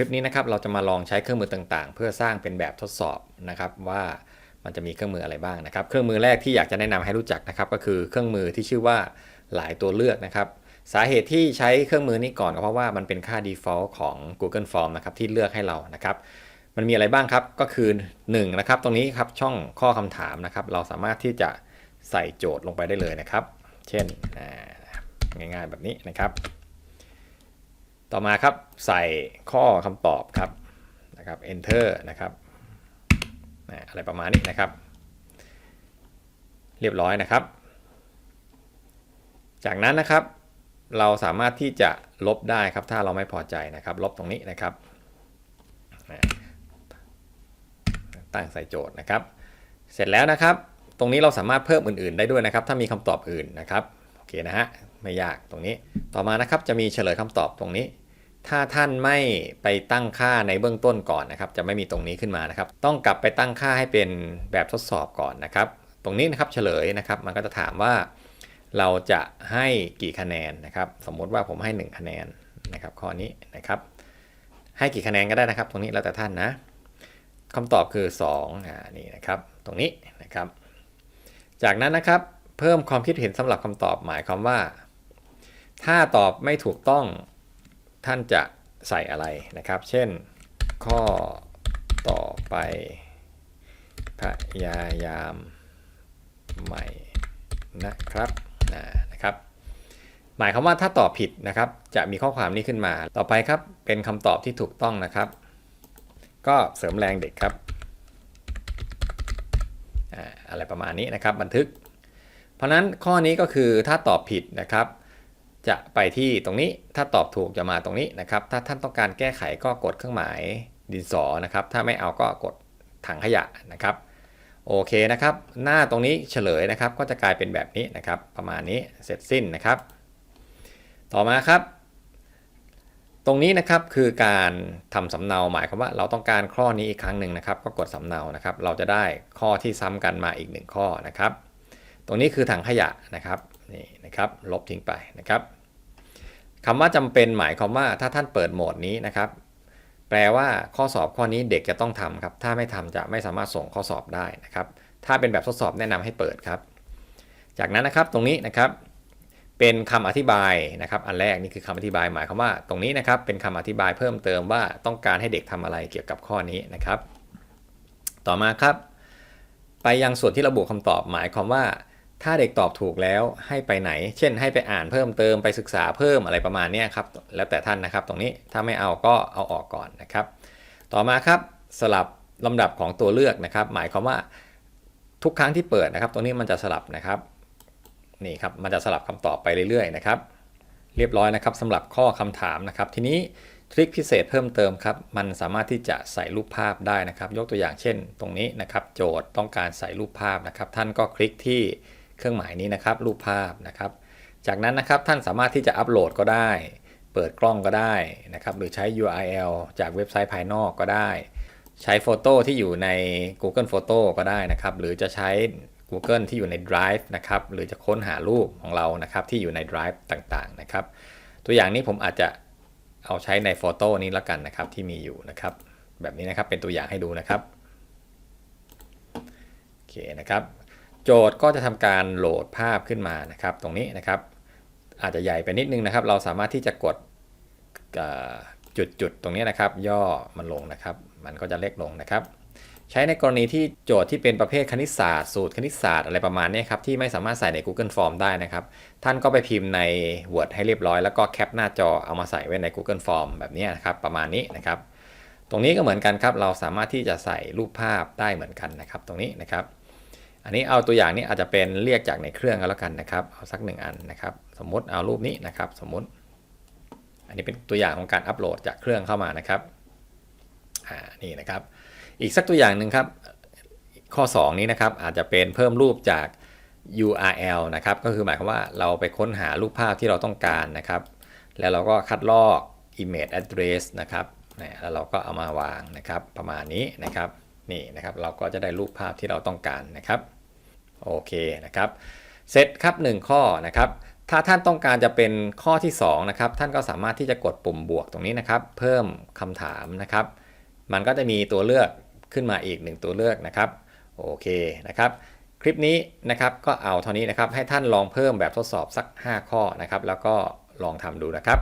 ลิปนี้นะครับเราจะมาลองใช้เครื่องมือต่างๆ เพื่อสร้างเป็นแบบทดสอบนะครับว่ามันจะมีเครื่องมืออะไรบ้างนะครับ เครื่องมือแรกที่อยากจะแนะนำให้รู้จักนะครับ ก็คือเครื่องมือที่ชื่อว่าหลายตัวเลือกนะครับ สาเหตุที่ใช้เครื่องมือนี้ก่อนก็เพราะว่ามันเป็นค่า default ของ Google Form นะครับที่เลือกให้เรานะครับ มันมีอะไรบ้างครับก็คือ1นะครับตรงนี้ครับช่องข้อคำถามนะครับ เราสามารถที่จะใส่โจทย์ลงไปได้เลยนะครับ เช่นง่ายๆแบบนี้นะครับ ต่อมาครับใส่ข้อคำตอบครับนะครับ enter นะครับอะไรประมาณนี้นะครับ เรียบร้อยนะครับ จากนั้นนะครับ เราสามารถที่จะลบได้ครับ ถ้าเราไม่พอใจนะครับ ลบตรงนี้นะครับ ตั้งใส่โจทย์นะครับ เสร็จแล้วนะครับ ตรงนี้เราสามารถเพิ่มอื่น ๆ ได้ด้วยนะครับ ถ้ามีคำตอบอื่นนะครับโอเคนะฮะไม่ยากตรงนี้ต่อมานะครับจะมีเฉลยคำตอบตรงนี้ ถ้าท่านไม่ไปตั้งค่าในเบื้องต้นก่อนนะครับ จะไม่มีตรงนี้ขึ้นมานะครับ ต้องกลับไปตั้งค่าให้เป็นแบบทดสอบก่อนนะครับ ตรงนี้นะครับเฉลยนะครับ มันก็จะถามว่าเราจะให้กี่คะแนนนะครับ สมมุติว่าผมให้ 1 คะแนนนะครับ ข้อนี้นะครับ ให้กี่คะแนนก็ได้นะครับ ตรงนี้แล้วแต่ท่านนะคำตอบคือ2อ่านี่นะครับ ตรงนี้นะครับ จากนั้นนะครับเพิ่มความคิดเห็นสำหรับคำตอบหมายความว่า ถ้าตอบไม่ถูกต้อง ท่านจะใส่อะไรนะครับ เช่นข้อต่อไป พยายามใหม่นะครับนะครับ หมายความว่าถ้าตอบผิดนะครับ จะมีข้อความนี้ขึ้นมา ต่อไปครับเป็นคำตอบที่ถูกต้องนะครับ ก็เสริมแรงเด็กครับอะไรประมาณนี้นะครับ บันทึก เพราะนั้นข้อนี้ก็คือถ้าตอบผิดนะครับ จะไปที่ตรงนี้ถ้าตอบถูกจะมาตรงนี้นะครับ ถ้าท่านต้องการแก้ไขก็กดเครื่องหมายดินสอนะครับ ถ้าไม่เอาก็กดถังขยะนะครับ โอเคนะครับ หน้าตรงนี้เฉลยนะครับ ก็จะกลายเป็นแบบนี้นะครับ ประมาณนี้เสร็จสิ้นนะครับ ต่อมาครับ ตรงนี้นะครับคือการทำสำเนาหมายความว่าเราต้องการข้อนี้อีกครั้งหนึ่งนะครับ ก็กดสำเนานะครับ เราจะได้ข้อที่ซ้ำกันมาอีกหนึ่งข้อนะครับ ตรงนี้คือถังขยะนะครับ นี่นะครับลบทิ้งไปนะครับคำว่าจำเป็นหมายความว่าถ้าท่านเปิดโหมดนี้นะครับ แปลว่าข้อสอบข้อนี้เด็กจะต้องทำครับ ถ้าไม่ทำจะไม่สามารถส่งข้อสอบได้นะครับ ถ้าเป็นแบบทดสอบแนะนำให้เปิดครับ จากนั้นนะครับตรงนี้นะครับเป็นคำอธิบายนะครับ อันแรกนี่คือคำอธิบายหมายความว่า ตรงนี้นะครับเป็นคำอธิบายเพิ่มเติมว่าต้องการให้เด็กทำอะไรเกี่ยวกับข้อนี้นะครับ ต่อมาครับ ไปยังส่วนที่ระบุคำตอบหมายความว่า ถ้าเด็กตอบถูกแล้วให้ไปไหน เช่นให้ไปอ่านเพิ่มเติมไปศึกษาเพิ่มอะไรประมาณนี้ครับ แล้วแต่ท่านนะครับตรงนี้ถ้าไม่เอาก็เอาออกก่อนนะครับ ต่อมาครับสลับลำดับของตัวเลือกนะครับ หมายความว่าทุกครั้งที่เปิดนะครับ ตรงนี้มันจะสลับนะครับนี่ครับมันจะสลับคำตอบไปเรื่อยๆนะครับ เรียบร้อยนะครับสำหรับข้อคำถามนะครับ ทีนี้ทริคพิเศษเพิ่มเติมครับ มันสามารถที่จะใส่รูปภาพได้นะครับ ยกตัวอย่างเช่น ตรงนี้นะครับ โจทย์ต้องการใส่รูปภาพนะครับ ท่านก็คลิกที่ เครื่องหมายนี้นะครับ รูปภาพนะครับ จากนั้นนะครับท่านสามารถที่จะอัปโหลดก็ได้ เปิดกล้องก็ได้นะครับ หรือใช้ URL จากเว็บไซต์ภายนอกก็ได้ ใช้โฟโต้ที่อยู่ใน Google Photo ก็ได้นะครับ หรือจะใช้ Google ที่อยู่ใน Drive นะครับ หรือจะค้นหารูปของเรานะครับ ที่อยู่ใน Drive ต่างๆนะครับ ตัวอย่างนี้ผมอาจจะเอาใช้ในโฟโต้นี้แล้วกันนะครับที่มีอยู่นะครับ แบบนี้นะครับเป็นตัวอย่างให้ดูนะครับโอเคนะครับ โจทย์ก็จะทำการโหลดภาพขึ้นมานะครับ ตรงนี้นะครับ อาจจะใหญ่ไปนิดนึงนะครับ เราสามารถที่จะกดจุดๆตรงนี้นะครับ ย่อมันลงนะครับ มันก็จะเล็กลงนะครับใช้ในกรณีที่โจทย์ที่เป็นประเภทคณิตศาสตร์ สูตรคณิตศาสตร์อะไรประมาณนี้ครับที่ไม่สามารถใส่ใน Google Form ได้นะครับ ท่านก็ไปพิมพ์ใน Word ให้เรียบร้อย แล้วก็แคปหน้าจอเอามาใส่ไว้ใน Google Form แบบนี้นะครับประมาณนี้นะครับ ตรงนี้ก็เหมือนกันครับ เราสามารถที่จะใส่รูปภาพได้เหมือนกันนะครับ ตรงนี้นะครับ อันนี้เอาตัวอย่างนี้อาจจะเป็นเรียกจากในเครื่องก็แล้วกันนะครับ เอาสักหนึ่งอันนะครับ สมมุติเอารูปนี้นะครับ สมมุติ อันนี้เป็นตัวอย่างของการอัปโหลดจากเครื่องเข้ามานะครับอ่านี่นะครับ อีกสักตัวอย่างหนึ่งครับ ข้อ 2 นี้นะครับ อาจจะเป็นเพิ่มรูปจาก URL นะครับ ก็คือหมายความว่าเราไปค้นหารูปภาพที่เราต้องการนะครับ แล้วเราก็คัดลอก image address นะครับ แล้วเราก็เอามาวางนะครับ ประมาณนี้นะครับ นี่นะครับเราก็จะได้รูปภาพที่เราต้องการนะครับโอเคนะครับเสร็จครับ 1 ข้อนะครับ ถ้าท่านต้องการจะเป็นข้อที่2นะครับท่านก็สามารถที่จะกดปุ่มบวกตรงนี้นะครับ เพิ่มคำถามนะครับ มันก็จะมีตัวเลือกขึ้นมาอีกหนึ่งตัวเลือกนะครับโอเคนะครับคลิปนี้นะครับก็เอาเท่านี้นะครับให้ท่านลองเพิ่มแบบทดสอบสัก 5 ข้อนะครับ แล้วก็ลองทำดูนะครับ